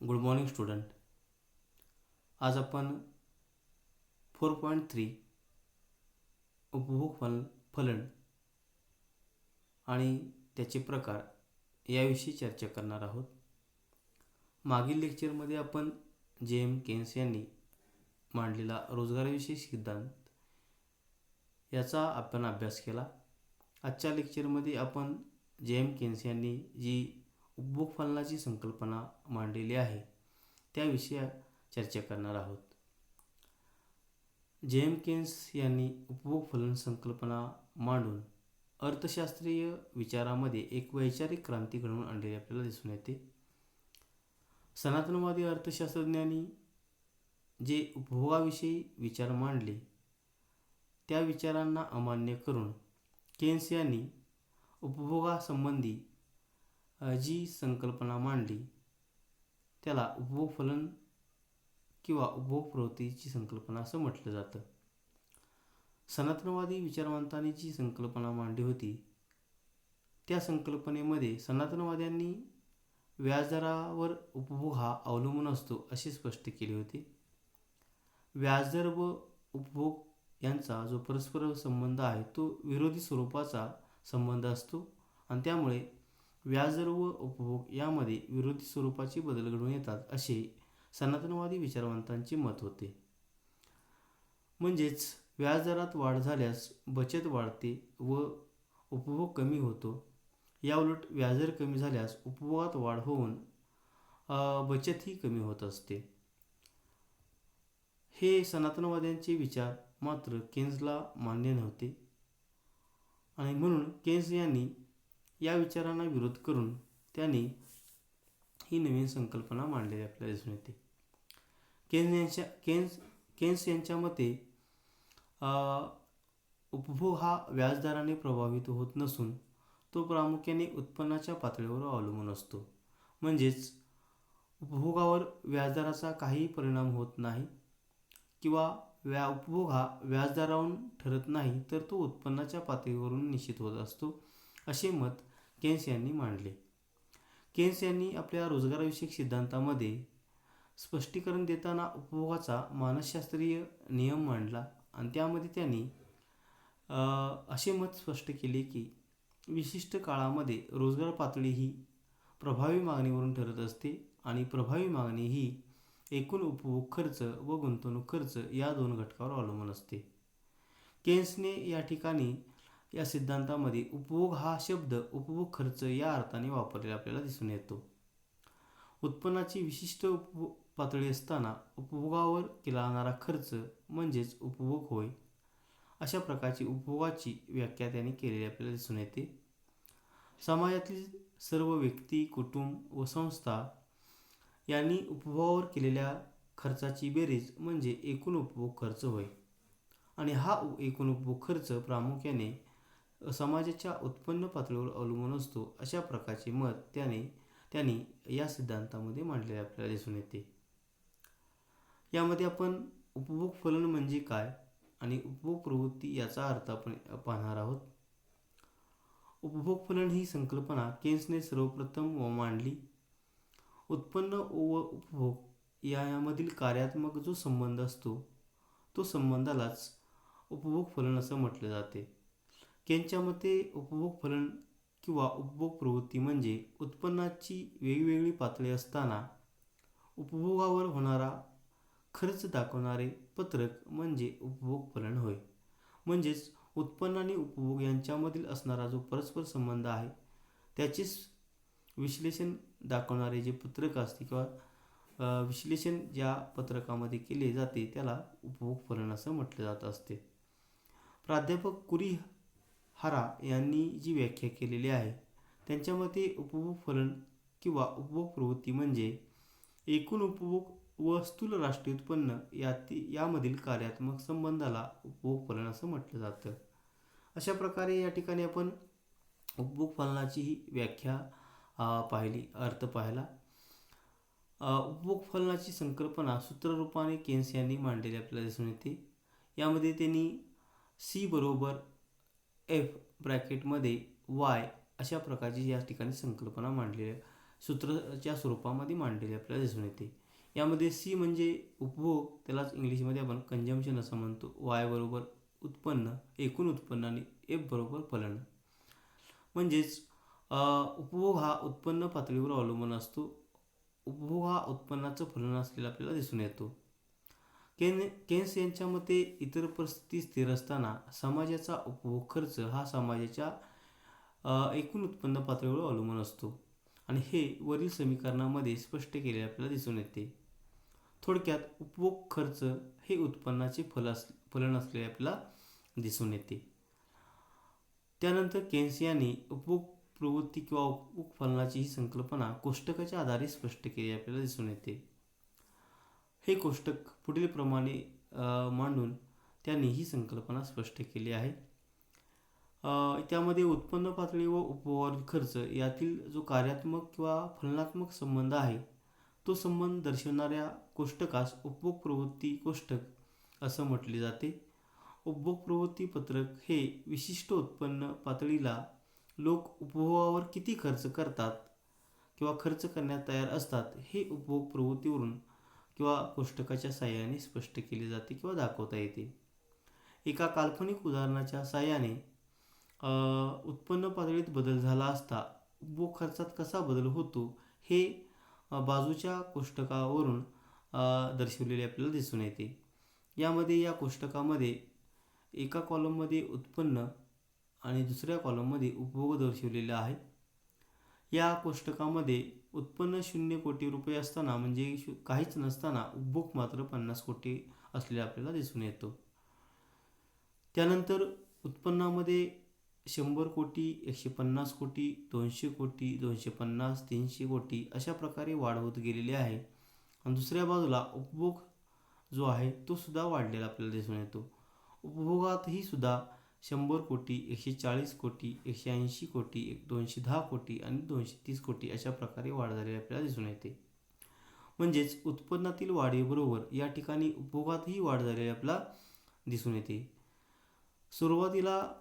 Good morning student. आज आपण four point three उपभोग फल फलन आणि त्याचे प्रकार याविषयी चर्चा करणार आहोत. मागील लेक्चरमध्ये आपण जे एम केन्स यांनी मांडलेला रोजगाराविषयी सिद्धांत याचा आपण अभ्यास केला. आजच्या लेक्चरमध्ये आपण जे एम केन्स यांनी जी उपभोग फलनाची संकल्पना मांडलेली आहे. त्याविषयी चर्चा करणार आहोत. जेम केन्स यांनी उपभोगफलन संकल्पना मांडून अर्थशास्त्रीय विचारामध्ये एक वैचारिक क्रांती घडवून आणलेली आपल्याला दिसून येते. सनातनवादी अर्थशास्त्रज्ञांनी जे उपभोगाविषयी विचार मांडले त्या विचारांना अमान्य करून केन्स यांनी उपभोगासंबंधी जी संकल्पना मांडली त्याला उपभोगफलन किंवा उपभोग प्रवृत्तीची संकल्पना असं म्हटलं जातं. सनातनवादी विचारवंतांनी जी संकल्पना मांडली होती त्या संकल्पनेमध्ये सनातनवाद्यांनी व्याजदरावर उपभोग हा अवलंबून असतो असे स्पष्ट केले होते. व्याजदर व उपभोग यांचा जो परस्पर संबंध आहे तो विरोधी स्वरूपाचा संबंध असतो आणि त्यामुळे व्याजदर व उपभोग यामध्ये विरोधी स्वरूपाचे बदल घडून येतात असे सनातनवादी विचारवंतांचे मत होते. म्हणजेच व्याजदरात वाढ झाल्यास बचत वाढते व उपभोग कमी होतो. याउलट व्याजदर कमी झाल्यास उपभोगात वाढ होऊन बचतही कमी होत असते. हे सनातनवाद्यांचे विचार मात्र केन्सला मान्य नव्हते. आणि म्हणून केन्स यांनी या विचारांना विरोध करून त्यांनी ही नवीन संकल्पना मांडलेली आपल्याला दिसून येते. केन्स यांच्या केन्स केन्स यांच्या मते उपभोग हा व्याजदराने प्रभावित होत नसून तो प्रामुख्याने उत्पन्नाच्या पातळीवर अवलंबून असतो. म्हणजेच उपभोगावर व्याजदराचा काही परिणाम होत नाही किंवा व्या उपभोग हा व्याजदरावरून ठरत नाही तर तो उत्पन्नाच्या पातळीवरून निश्चित होत असतो असे मत केन्स यांनी मांडले. केन्स यांनी आपल्या रोजगाराविषयक सिद्धांतामध्ये स्पष्टीकरण देताना उपभोगाचा मानसशास्त्रीय नियम मांडला आणि त्यामध्ये त्यांनी असे मत स्पष्ट केले की विशिष्ट काळामध्ये रोजगार पातळी ही प्रभावी मागणीवरून ठरत असते आणि प्रभावी मागणी ही एकूण उपभोग खर्च व गुंतवणूक खर्च या दोन घटकावर अवलंबून असते. केन्सने या ठिकाणी या सिद्धांतामध्ये उपभोग हा शब्द उपभोग खर्च या अर्थाने वापरलेला आपल्याला दिसून येतो. उत्पन्नाची विशिष्ट उपभोग पातळी असताना उपभोगावर केला जाणारा खर्च म्हणजेच उपभोग होय अशा प्रकारची उपभोगाची व्याख्या त्यांनी केलेली आपल्याला दिसून येते. समाजातील सर्व व्यक्ती कुटुंब व संस्था यांनी उपभोगावर केलेल्या खर्चाची बेरीज म्हणजे एकूण उपभोग खर्च होय. आणि हा एकूण उपभोग खर्च प्रामुख्याने समाजाच्या उत्पन्न पातळीवर अवलंबून असतो अशा प्रकारचे मत त्याने त्यांनी या सिद्धांतामध्ये मांडलेले आपल्याला दिसून येते. यामध्ये आपण उपभोग फलन म्हणजे काय आणि उपभोग प्रवृत्ती याचा अर्थ आपण पाहणार आहोत. उपभोग फलन ही संकल्पना केन्सने सर्वप्रथम व मांडली. उत्पन्न व उपभोग यामधील कार्यात्मक जो संबंध असतो तो संबंधालाच उपभोग फलन असं म्हटलं जाते. यांच्या मते उपभोग फलन किंवा उपभोग प्रवृत्ती म्हणजे उत्पन्नाची वेगवेगळी पातळी असताना उपभोगावर होणारा खर्च दाखवणारे पत्रक म्हणजे उपभोग फलन होय. म्हणजेच उत्पन्न आणि उपभोग यांच्यामधील असणारा जो परस्पर संबंध आहे त्याचेच विश्लेषण दाखवणारे जे पत्रक असते किंवा विश्लेषण ज्या पत्रकामध्ये केले जाते त्याला उपभोग फलन असं म्हटलं जात असते. प्राध्यापक कुरी हरा यांनी जी व्याख्या केलेली आहे त्यांच्या मते उपभोग फलन किंवा उपभोग प्रवृत्ती म्हणजे एकूण उपभोग व स्थूल राष्ट्रीय उत्पन्न याती यामधील कार्यात्मक संबंधाला उपभोग फलन असं म्हटलं जातं. अशा प्रकारे या ठिकाणी आपण उपभोग फलनाची ही व्याख्या पाहिली अर्थ पाहिला. उपभोग फलनाची संकल्पना सूत्ररूपाने केन्स यांनी मांडलेली आपल्याला दिसून येते. यामध्ये त्यांनी सी बरोबर एफ ब्रॅकेटमध्ये वाय अशा प्रकारची या ठिकाणी संकल्पना मांडलेल्या सूत्राच्या स्वरूपामध्ये मांडलेली आपल्याला दिसून येते. यामध्ये सी म्हणजे उपभोग त्यालाच इंग्लिशमध्ये आपण कंजम्पशन असं म्हणतो. वाय बरोबर उत्पन्न एकूण उत्पन्न आणि एफ बरोबर फलन. म्हणजेच उपभोग हा उत्पन्न पातळीवर अवलंबून असतो. उपभोग हा उत्पन्नाचं फलन असलेला आपल्याला दिसून येतो. केन केन्स यांच्या मते इतर परिस्थिती स्थिर असताना समाजाचा उपभोग खर्च हा समाजाच्या एकूण उत्पन्न पातळीवर अवलंबून असतो. आणि हे वरील समीकरणामध्ये स्पष्ट केले आपल्याला दिसून येते. थोडक्यात उपभोग खर्च हे उत्पन्नाचे फल अस फलन असलेले आपल्याला दिसून येते. त्यानंतर केन्स यांनी उपभोग प्रवृत्ती किंवा उपभोग फलनाची ही संकल्पना कोष्टकाच्या आधारे स्पष्ट केली आपल्याला दिसून येते. हे कोष्टक पुढीलप्रमाणे मांडून त्यांनी ही संकल्पना स्पष्ट केली आहे. त्यामध्ये उत्पन्न पातळी व उपभोग खर्च यातील जो कार्यात्मक किंवा फलनात्मक संबंध आहे तो संबंध दर्शवणाऱ्या कोष्टकास उपभोग प्रवृत्ती कोष्टक असं म्हटले जाते. उपभोग प्रवृत्ती पत्रक हे विशिष्ट उत्पन्न पातळीला लोक उपभोगावर किती खर्च करतात किंवा खर्च करण्यात तयार असतात हे उपभोग प्रवृत्तीवरून किंवा कोष्टकाच्या साह्याने स्पष्ट केले जाते किंवा दाखवता येते. एका काल्पनिक उदाहरणाच्या साह्याने उत्पन्न पातळीत बदल झाला असता उपभोग खर्चात कसा बदल होतो हे बाजूच्या कोष्टकावरून दर्शवलेले आपल्याला दिसून येते. यामध्ये या कोष्टकामध्ये एका कॉलममध्ये उत्पन्न आणि दुसऱ्या कॉलममध्ये उपभोग दर्शवलेला आहे. या कोष्टकामध्ये उत्पन्न शून्य कोटी रुपये असताना म्हणजे काहीच नसताना उपभोग मात्र पन्नास कोटी असलेला आपल्याला दिसून येतो. त्यानंतर उत्पन्नामध्ये शंभर कोटी एकशे पन्नास कोटी दोनशे कोटी दोनशे पन्नास तीनशे कोटी अशा प्रकारे वाढ होत गेलेली आहे. आणि दुसऱ्या बाजूला उपभोग जो आहे तो सुद्धा वाढलेला आपल्याला दिसून येतो. उपभोगातही सुद्धा शंभर कोटी एकशे चाळीस कोटी एकशे ऐंशी कोटी एक दोनशे दहा कोटी आणि दोनशे तीस कोटी अशा प्रकारे वाढ झालेली आपल्याला दिसून येते. म्हणजेच उत्पन्नातील वाढीबरोबर या ठिकाणी उपभोगातही वाढ झालेली आपल्याला दिसून येते. सुरुवातीला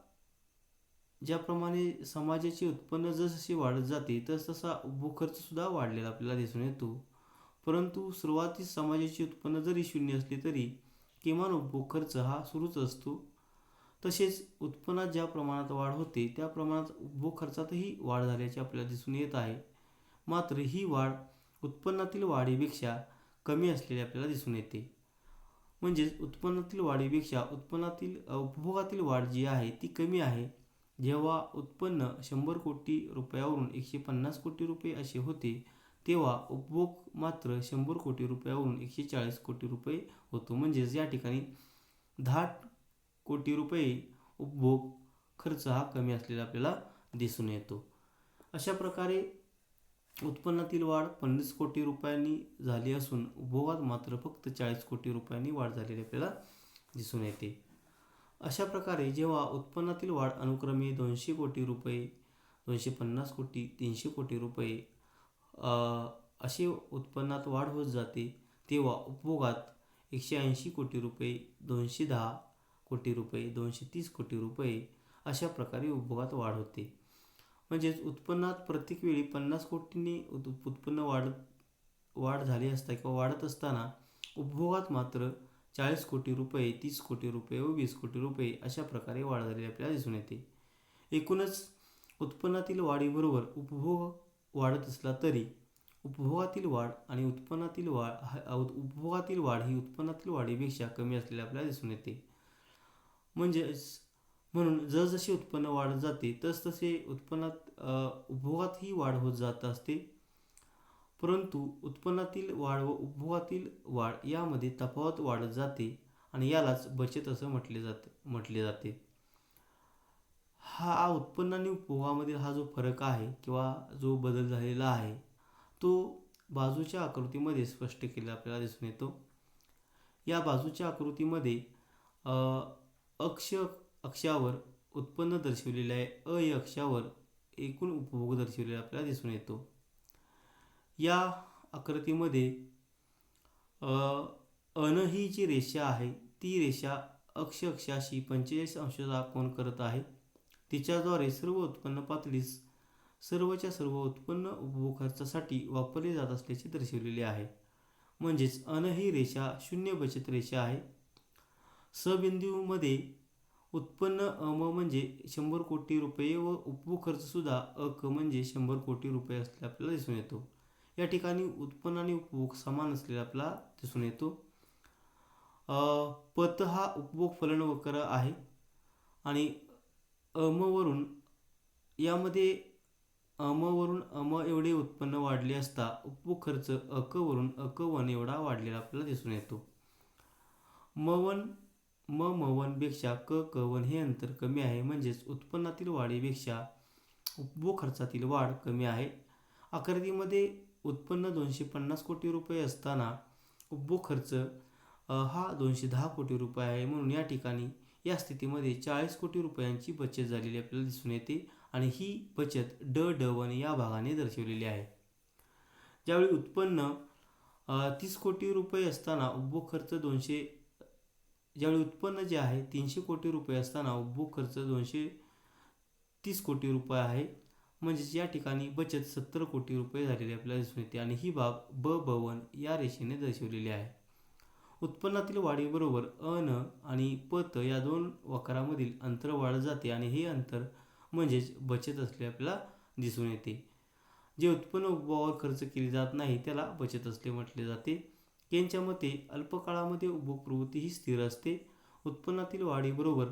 ज्याप्रमाणे समाजाचे उत्पन्न जसजसे वाढत जाते तस तसा उपभोग खर्चसुद्धा वाढलेला आपल्याला दिसून येतो. परंतु सुरुवातीस समाजाचे उत्पन्न जरी शून्य असले तरी किमान उपभोग खर्च हा सुरूच असतो. तसेच उत्पन्नात ज्या प्रमाणात वाढ होते त्या प्रमाणात उपभोग खर्चातही वाढ झाल्याचे आपल्याला दिसून येत आहे. मात्र ही वाढ उत्पन्नातील वाढीपेक्षा कमी असलेली आपल्याला दिसून येते. म्हणजेच उत्पन्नातील वाढीपेक्षा उत्पन्नातील उपभोगातील वाढ जी आहे ती कमी आहे. जेव्हा उत्पन्न शंभर कोटी रुपयावरून एकशे पन्नास कोटी रुपये असे होते तेव्हा उपभोग मात्र शंभर कोटी रुपयावरून एकशे चाळीस कोटी रुपये होतो. म्हणजेच या ठिकाणी दहा कोटी रुपये उपभोग खर्च हा कमी असलेला आपल्याला दिसून येतो. अशा प्रकारे उत्पन्नातील वाढ पन्नास कोटी रुपयांनी झाली असून उपभोगात मात्र फक्त चाळीस कोटी रुपयांनी वाढ झालेली आपल्याला दिसून येते. अशा प्रकारे जेव्हा उत्पन्नातील वाढ अनुक्रमे दोनशे कोटी रुपये दोनशे पन्नास कोटी तीनशे कोटी रुपये असे उत्पन्नात वाढ होत जाते तेव्हा उपभोगात एकशे ऐंशी कोटी रुपये दोनशे दहा कोटी रुपये दोनशे तीस कोटी रुपये अशा प्रकारे उपभोगात वाढ होते. म्हणजेच उत्पन्नात प्रत्येक वेळी पन्नास कोटींनी उत्पन्न वाढत वाढ झाली असता किंवा वाढत असताना उपभोगात मात्र चाळीस कोटी रुपये तीस कोटी रुपये व वीस कोटी रुपये अशा प्रकारे वाढ झालेली आपल्याला दिसून येते. एकूणच उत्पन्नातील वाढीबरोबर उपभोग वाढत असला तरी उपभोगातील वाढ आणि उत्पन्नातील वाढ उपभोगातील वाढ ही उत्पन्नातील वाढीपेक्षा कमी असलेली आपल्याला दिसून येते. म्हणजेच म्हणून जसजशी उत्पन्न वाढत जाते तसतसे उत्पन्नात उपभोगातही वाढ होत जात असते. परंतु उत्पन्नातील वाढ व उपभोगातील वाढ यामध्ये तफावत वाढत जाते आणि यालाच बचत असं म्हटले जाते म्हटले जाते. हा उत्पन्न आणि उपभोगामधील हा जो फरक आहे किंवा जो बदल झालेला आहे तो बाजूच्या आकृतीमध्ये स्पष्ट केला आपल्याला दिसून येतो. या बाजूच्या आकृतीमध्ये अक्ष अक्षावर उत्पन्न दर्शवलेले आहे. अ या अक्षावर एकूण उपभोग दर्शवलेला आपल्याला दिसून येतो. या आकृतीमध्ये अन ही जी रेषा आहे ती रेषा अक्ष अक्षाशी पंचेचाळीस अंशाचा कोण करत आहे. तिच्याद्वारे सर्व उत्पन्न पातळीस सर्वच्या सर्व उत्पन्न उपभोग खर्चासाठी वापरले जात असल्याचे दर्शवलेले आहे. म्हणजेच अन ही रेषा शून्य बचत रेषा आहे. सबिंदूमध्ये उत्पन्न अम म्हणजे शंभर कोटी रुपये व उपभोग अक म्हणजे शंभर कोटी रुपये असले आपल्याला दिसून येतो. या ठिकाणी उत्पन्न आणि उपभोग समान असलेला आपल्याला दिसून येतो. पत हा उपभोग फलन वक्र आहे आणि अमवरून यामध्ये अमवरून अम एवढे उत्पन्न वाढले असता उपभोग खर्च अकवरून अक वन एवढा वाढलेला आपल्याला दिसून येतो. मवन म मवनपेक्षा क क वन हे अंतर कमी आहे. म्हणजेच उत्पन्नातील वाढीपेक्षा उपभोग खर्चातील वाढ कमी आहे. आकृतीमध्ये उत्पन्न दोनशे पन्नास कोटी रुपये असताना उपभोग खर्च हा दोनशे दहा कोटी रुपये आहे. म्हणून या ठिकाणी या स्थितीमध्ये चाळीस कोटी रुपयांची बचत झालेली आपल्याला दिसून येते आणि ही बचत ड ड वन या भागाने दर्शवलेली आहे. ज्यावेळी उत्पन्न तीस कोटी रुपये असताना उपभोग खर्च दोनशे ज्यावेळी उत्पन्न जे आहे तीनशे कोटी रुपये असताना उपभोग खर्च दोनशे तीस कोटी रुपये आहे. म्हणजेच या ठिकाणी बचत सत्तर कोटी रुपये झालेली आपल्याला दिसून येते. आणि ही बाब ब भवन या रेषेने दर्शवलेली आहे. उत्पन्नातील वाढीबरोबर अन आणि पत या दोन वक्रामधील अंतर वाढत जाते आणि हे अंतर म्हणजेच बचत असले आपल्याला दिसून येते. जे उत्पन्न उपभोगावर खर्च केले जात नाही त्याला बचत असले म्हटले जाते. यांच्या मते अल्पकाळामध्ये उपभोग प्रवृत्ती ही स्थिर असते. उत्पन्नातील वाढीबरोबर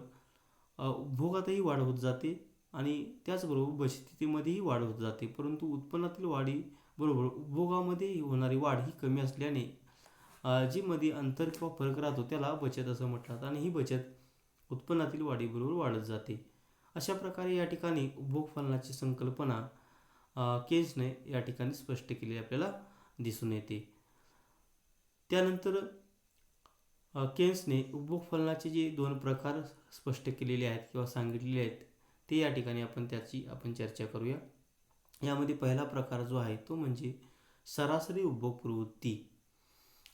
उपभोगातही वाढ होत जाते आणि त्याचबरोबर बचतीमध्येही वाढ होत जाते. परंतु उत्पन्नातील वाढीबरोबर उपभोगामध्ये होणारी वाढ ही कमी असल्याने जी मध्ये अंतर किंवा फरक राहतो त्याला बचत असं म्हटलं आणि ही बचत उत्पन्नातील वाढीबरोबर वाढत जाते. अशा प्रकारे या ठिकाणी उपभोग फलनाची संकल्पना केन्सने या ठिकाणी स्पष्ट केली आपल्याला दिसून येते. त्यानंतर केन्सने उपभोग फलनाचे जे दोन प्रकार स्पष्ट केलेले आहेत किंवा सांगितलेले आहेत ते या ठिकाणी आपण त्याची आपण चर्चा करूया. यामध्ये पहिला प्रकार जो आहे तो म्हणजे सरासरी उपभोग प्रवृत्ती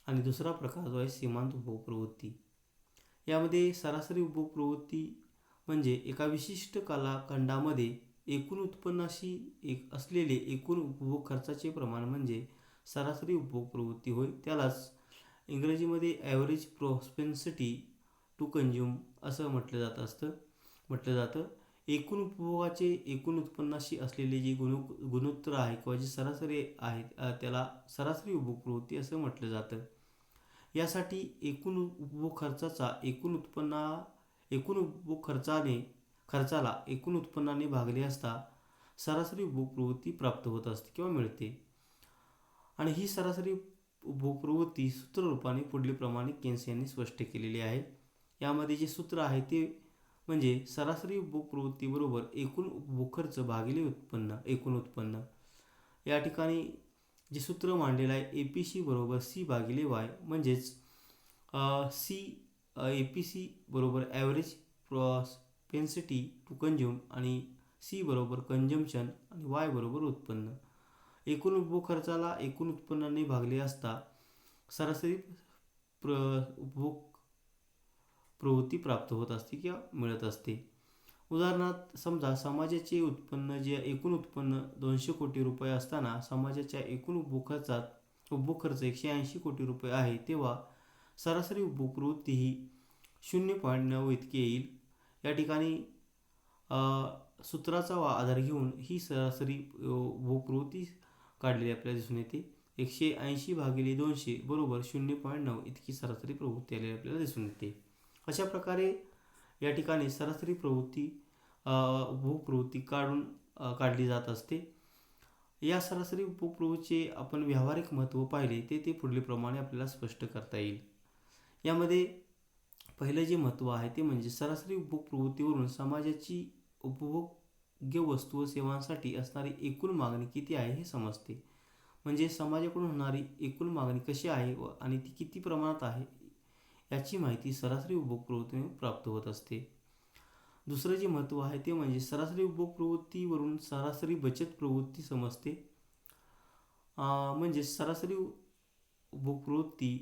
आणि दुसरा प्रकार जो आहे सीमांत उपभोग प्रवृत्ती. यामध्ये सरासरी उपभोग प्रवृत्ती म्हणजे एका विशिष्ट कालाखंडामध्ये एकूण उत्पन्नाशी एक असलेले एकूण उपभोग खर्चाचे प्रमाण म्हणजे सरासरी उपभोग प्रवृत्ती होय त्यालाच इंग्रजीमध्ये ॲव्हरेज प्रॉस्पेन्सिटी टू कंझ्युम असं म्हटलं जात असतं. म्हटलं जातं. एकूण उपभोगाचे एकूण उत्पन्नाशी असलेले जे गुणो गुणोत्तर आहे किंवा जे सरासरी आहेत त्याला सरासरी उपभोग असं म्हटलं जातं. यासाठी एकूण उपभोग खर्चाचा एकूण उत्पन्ना एकूण उपभोग खर्चाने खर्चाला एकूण उत्पन्नाने भागले असता सरासरी उपभोग प्रवृत्ती प्राप्त होत असते किंवा मिळते. आणि ही सरासरी उपभोग सूत्ररूपाने पुढीलप्रमाणे केन्स यांनी स्पष्ट केलेली आहे. यामध्ये जे सूत्र आहे ते म्हणजे सरासरी उपभोग प्रवृत्तीबरोबर एकूण उपभोग खर्च भागिले उत्पन्न एकूण उत्पन्न. या ठिकाणी जे सूत्र मांडलेलं आहे ए पी सी बरोबर सी भागिले वाय म्हणजेच सी ए पी सी बरोबर ॲव्हरेज प्रॉस्पेन्सिटी टू कंझ्युम आणि सी बरोबर कंजम्पशन आणि वाय बरोबर उत्पन्न. एकूण उपभोग खर्चाला एकूण उत्पन्नाने भागले असता सरासरी प्र उपभोग प्रवृत्ती प्राप्त होत असते किंवा मिळत असते. उदाहरणार्थ समजा समाजाचे उत्पन्न जे एकूण उत्पन्न दोनशे कोटी रुपये असताना समाजाच्या एकूण उपभोग खर्चात उपभोग खर्च एकशे ऐंशी कोटी रुपये आहे तेव्हा सरासरी उपभोग प्रवृत्ती ही शून्य पॉईंट नऊ इतकी येईल. या ठिकाणी सूत्राचा आधार घेऊन ही सरासरी उपभोग प्रवृत्ती काढलेली आपल्याला दिसून येते. एकशे ऐंशी भागिले दोनशे बरोबर शून्य पॉईंट नऊ इतकी सरासरी प्रवृत्ती आलेली आपल्याला दिसून येते. अशा प्रकारे या ठिकाणी सरासरी प्रवृत्ती उपप्रवृत्ती काढून काढली जात असते. या सरासरी उपप्रवृत्तीचे आपण व्यावहारिक महत्त्व पाहिले ते ते पुढीलप्रमाणे आपल्याला स्पष्ट करता येईल. यामध्ये पहिलं जे महत्त्व आहे ते म्हणजे सरासरी उपभोग प्रवृत्तीवरून समाजाची योग्य वस्तू व सेवांसाठी असणारी एकूण मागणी किती आहे हे समजते. म्हणजे समाजाकडून होणारी एकूण मागणी कशी आहे व आणि ती किती प्रमाणात आहे याची माहिती सरासरी उपभोग प्रवृत्तीने प्राप्त होत असते. दुसरं जे महत्त्व आहे ते म्हणजे सरासरी उपभोग प्रवृत्तीवरून सरासरी बचत प्रवृत्ती समजते. म्हणजे सरासरी उपभोग प्रवृत्ती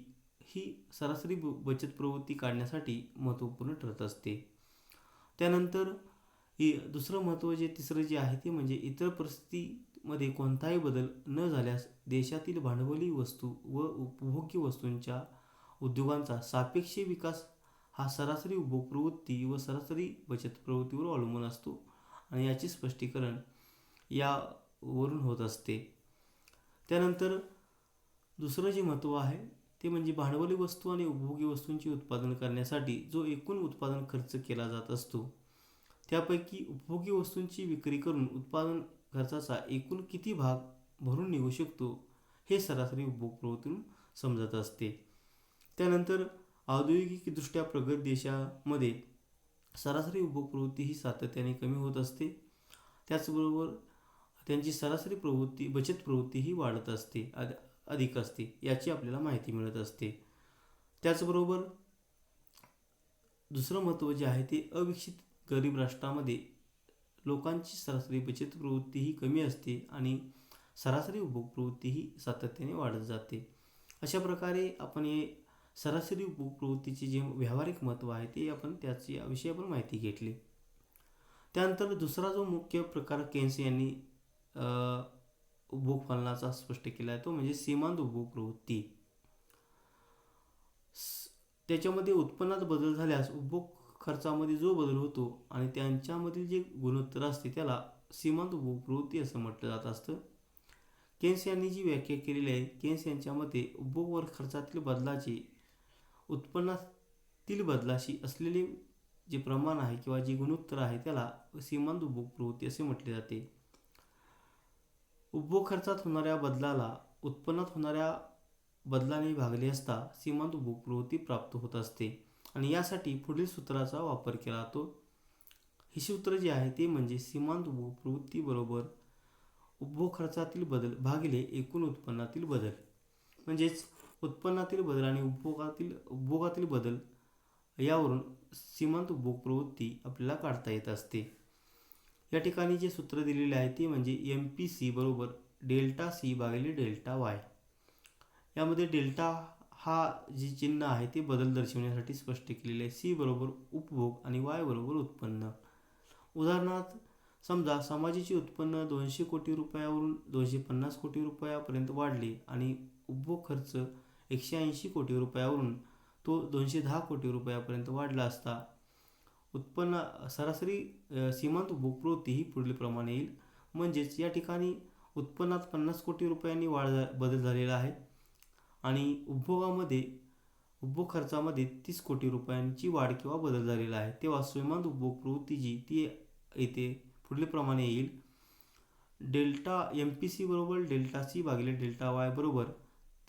ही सरासरी बचत प्रवृत्ती काढण्यासाठी महत्त्वपूर्ण ठरत असते. त्यानंतर ही दुसरं महत्त्व जे तिसरं जे आहे ते म्हणजे इतर परिस्थितीमध्ये कोणताही बदल न झाल्यास देशातील भांडवली वस्तू व उपभोग्य वस्तूंच्या उद्योगांचा सापेक्ष विकास हा सरासरी उपभोग प्रवृत्ती व सरासरी बचत प्रवृत्तीवर अवलंबून असतो आणि याचे स्पष्टीकरण यावरून होत असते. त्यानंतर दुसरं जे महत्त्व आहे ते म्हणजे भांडवली वस्तू आणि उपभोगी वस्तूंचे उत्पादन करण्यासाठी जो एकूण उत्पादन खर्च केला जात असतो त्यापैकी उपभोगी वस्तूंची विक्री करून उत्पादन खर्चाचा एकूण किती भाग भरून निघू शकतो हे सरासरी उपभोग प्रवृत्तीतून समजत असते. त्यानंतर औद्योगिकदृष्ट्या प्रगत देशामध्ये सरासरी उपभोग प्रवृत्ती ही सातत्याने कमी होत असते. त्याचबरोबर त्यांची सरासरी प्रवृत्ती बचत प्रवृत्ती ही वाढत असते अद अधिक असते याची आपल्याला माहिती मिळत असते. त्याचबरोबर दुसरं महत्त्व जे आहे ते अविकसित गरीब राष्ट्रामध्ये लोकांची सरासरी बचत प्रवृत्ती ही कमी असते आणि सरासरी उपभोग प्रवृत्ती ही सातत्याने वाढत जाते. अशा प्रकारे आपण हे सरासरी उपभोग प्रवृत्तीचे जे व्यावहारिक महत्त्व आहे ते आपण त्याची याविषयी आपण माहिती घेतली. त्यानंतर दुसरा जो मुख्य प्रकार केन्स यांनी उपभोग फलनाचा स्पष्ट केला आहे तो म्हणजे सीमांत उपभोग प्रवृत्ती. त्याच्यामध्ये उत्पन्नात बदल झाल्यास उपभोग खर्चामध्ये जो बदल होतो आणि त्यांच्यामधील जे गुणोत्तर असते त्याला सीमांत उपभोग प्रवृत्ती असं म्हटलं जात असतं. केन्स यांनी जी व्याख्या केलेली आहे केन्स यांच्या मते उपभोग वर खर्चातील बदलाचे उत्पन्नातील बदलाशी असलेले जे प्रमाण आहे किंवा जे गुणोत्तर आहे त्याला सीमांत उपभोग प्रवृत्ती असे म्हटले जाते. उपभोग खर्चात होणाऱ्या बदलाला उत्पन्नात होणाऱ्या बदलाने भागले असता सीमांत उपभोग प्रवृत्ती प्राप्त होत असते. यासाठी पुढील सूत्राचा वापर केला जातो. हे सूत्र जे आहे ते म्हणजे सीमांत प्रवृत्तीबरोबर उपभोग खर्चातील बदल भागिले एकूण उत्पन्नातील बदल. म्हणजेच उत्पन्नातील बदल आणि उपभोगातील उपभोगातील बदल यावरून सीमांत उपभोग प्रवृत्ती आपल्याला काढता येत असते. या ठिकाणी जे सूत्र दिलेले आहे ते म्हणजे एम पी सी बरोबर डेल्टा सी भागिले डेल्टा वाय यामध्ये डेल्टा हा जी चिन्ह आहे ते बदल दर्शवण्यासाठी स्पष्ट केलेले आहे. सी बरोबर उपभोग आणि वाय बरोबर उत्पन्न. उदाहरणार्थ समजा समाजाचे उत्पन्न दोनशे कोटी रुपयावरून दोनशे पन्नास कोटी रुपयापर्यंत वाढले आणि उपभोग खर्च एकशे ऐंशी कोटी रुपयावरून तो दोनशे दहा कोटी रुपयापर्यंत वाढला असता उत्पन्न सरासरी सीमांत उपभोग प्रवृत्ती ही पुढीलप्रमाणे येईल. म्हणजेच या ठिकाणी उत्पन्नात पन्नास कोटी रुपयांनी वाढ बदल झालेला आहे. आणि उपभोगामध्ये उपभोग खर्चामध्ये तीस कोटी रुपयांची वाढ किंवा बदल झालेला आहे. तेव्हा स्वयंमान उपभोग प्रवृत्ती जी ती येते पुढल्याप्रमाणे येईल. डेल्टा एम पी सी बरोबर डेल्टा सी भागिले डेल्टा वाय बरोबर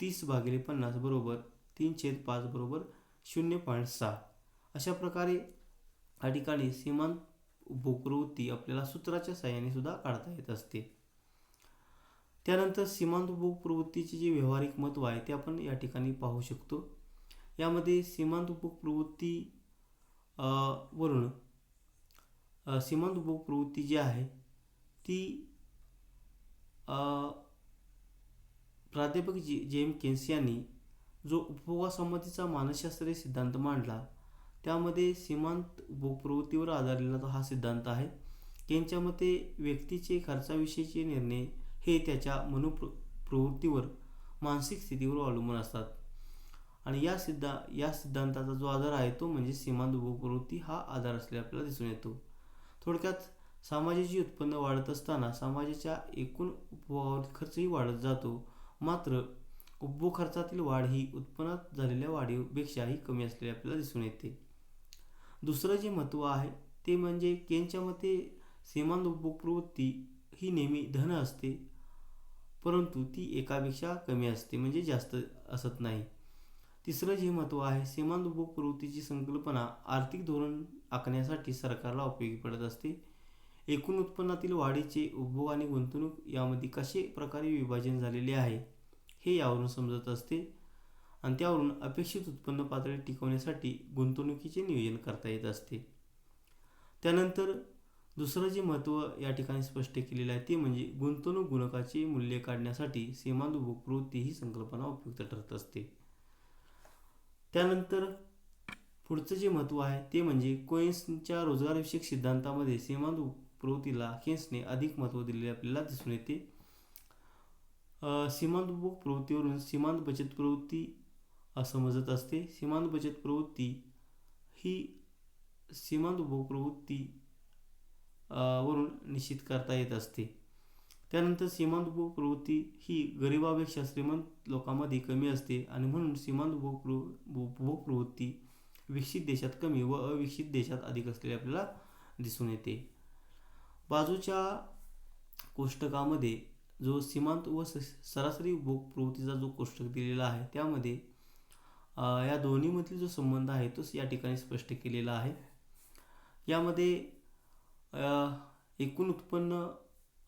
तीस भागिले पन्नास बरोबर तीन छेद पाच बरोबर शून्य पॉईंट सहा. अशा प्रकारे या ठिकाणी सीमांत उपभोग प्रवृत्ती आपल्याला सूत्राच्या साह्याने सुद्धा काढता येत असते. त्यानंतर सीमांत उपभोग प्रवृत्तीचे जे व्यावहारिक महत्त्व आहे ते आपण या ठिकाणी पाहू शकतो. यामध्ये सीमांत उपभोग प्रवृत्ती वरून सीमांत उपभोग प्रवृत्ती जी आहे ती प्राध्यापक जे जे एम केन्स यांनी जो उपभोगासंबंधीचा मानसशास्त्रीय सिद्धांत मांडला त्यामध्ये सीमांत उपभोग प्रवृत्तीवर आधारलेला हा सिद्धांत आहे. त्यांच्या मते व्यक्तीचे खर्चाविषयीचे निर्णय हे त्याच्या मनोप्र प्रवृत्तीवर मानसिक स्थितीवर अवलंबून असतात. आणि या सिद्धा या सिद्धांताचा जो आधार आहे तो म्हणजे सीमांत उपप्रवृत्ती प्रवृत्ती हा आधार असल्या आपल्याला दिसून येतो. थोडक्यात समाजाची उत्पन्न वाढत असताना समाजाच्या एकूण उपभोगावर खर्चही वाढत जातो. मात्र उपभोग खर्चातील वाढ ही उत्पन्नात झालेल्या वाढीपेक्षाही कमी असलेली आपल्याला दिसून येते. दुसरं जे महत्त्व आहे ते म्हणजे केनच्या मते सीमांत उपभोग प्रवृत्ती ही नेहमी धन असते. परंतु ती एकापेक्षा कमी असते म्हणजे जास्त असत नाही. तिसरं जे महत्त्व आहे सीमांत उपभोग प्रवृत्तीची संकल्पना आर्थिक धोरण आखण्यासाठी सरकारला उपयोगी पडत असते. एकूण उत्पन्नातील वाढीचे उपभोग आणि गुंतवणूक यामध्ये कसे प्रकारे विभाजन झालेले आहे हे यावरून समजत असते. आणि त्यावरून अपेक्षित उत्पन्न पातळी टिकवण्यासाठी गुंतवणुकीचे नियोजन करता येत असते. त्यानंतर दुसरं जे महत्त्व या ठिकाणी स्पष्ट केलेलं आहे ते म्हणजे गुंतवणूक गुणकाचे मूल्य काढण्यासाठी सीमांत उपभोग प्रवृत्ती ही संकल्पना उपयुक्त ठरत असते. त्यानंतर पुढचं जे महत्त्व आहे ते म्हणजे कोइन्सच्या रोजगारविषयक सिद्धांतामध्ये सीमांत प्रवृत्तीला केन्सने अधिक महत्त्व दिलेले आपल्याला दिसून येते. सीमांत उपभोग प्रवृत्तीवरून सीमांत बचत प्रवृत्ती समजत असते. सीमांत बचत प्रवृत्ती ही सीमांत उपभोग प्रवृत्ती वरून निश्चित करता येत असते. त्यानंतर सीमांतभोग प्रवृत्ती ही गरिबापेक्षा श्रीमंत लोकांमध्ये कमी असते आणि म्हणून सीमांत उपभोग प्रव उपभोग प्रवृत्ती विकसित देशात कमी व अविकसित देशात अधिक असलेली आपल्याला दिसून येते. बाजूच्या कोष्टकामध्ये जो सीमांत व सरासरी उपभोग प्रवृत्तीचा जो कोष्टक दिलेला आहे त्यामध्ये या दोन्हीमधील जो संबंध आहे तोच या ठिकाणी स्पष्ट केलेला आहे. यामध्ये एकूण उत्पन्न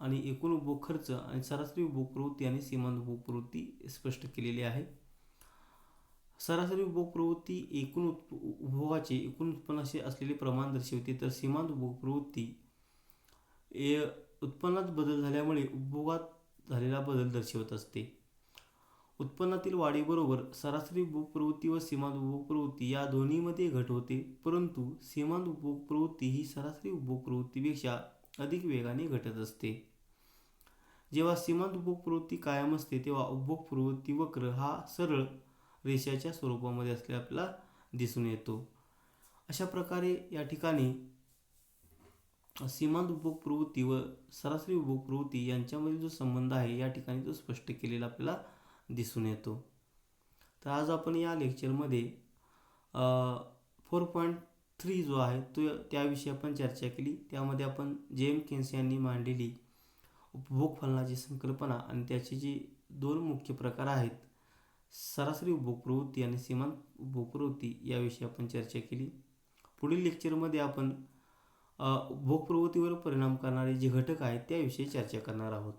आणि एकूण उपभोग खर्च आणि सरासरी उपभोग प्रवृत्ती आणि सीमांत उपभोग प्रवृत्ती स्पष्ट केलेली आहे. सरासरी उपभोग प्रवृत्ती एकूण उत् उपभोगाचे एकूण उत्पन्नाचे असलेले प्रमाण दर्शवते. तर सीमांत उपभोग प्रवृत्ती ए उत्पन्नात बदल झाल्यामुळे उपभोगात झालेला बदल दर्शवत असते. उत्पन्नातील वाढीबरोबर सरासरी उपप्रवृत्ती व सीमांत उपभोग प्रवृत्ती या दोन्हीमध्ये घट होते परंतु सीमांत उपभोग प्रवृत्ती ही सरासरी उपप्रवृत्तीपेक्षा अधिक वेगाने घटत असते. जेव्हा सीमांत उपप्रवृत्ती प्रवृत्ती कायम असते तेव्हा उपभोग प्रवृत्ती वक्र हा सरळ रेषाच्या स्वरूपामध्ये असल्या आपल्याला दिसून येतो. अशा प्रकारे या ठिकाणी सीमांत उपभोग प्रवृत्ती व सरासरी उपभोग प्रवृत्ती यांच्यामध्ये जो संबंध आहे या ठिकाणी तो स्पष्ट केलेला आपल्याला दिसून येतो. तर आज आपण या लेक्चरमध्ये फोर पॉईंट थ्री जो आहे तो त्याविषयी आपण चर्चा केली. त्यामध्ये आपण जे एम केन्स यांनी मांडलेली उपभोग फलनाची संकल्पना आणि त्याचे जे दोन मुख्य प्रकार आहेत सरासरी उपभोग प्रवृत्ती आणि सीमांत उपभोग प्रवृत्ती याविषयी आपण चर्चा केली. पुढील लेक्चरमध्ये आपण उपभोग प्रवृत्तीवर परिणाम करणारे जे घटक आहेत त्याविषयी चर्चा करणार आहोत.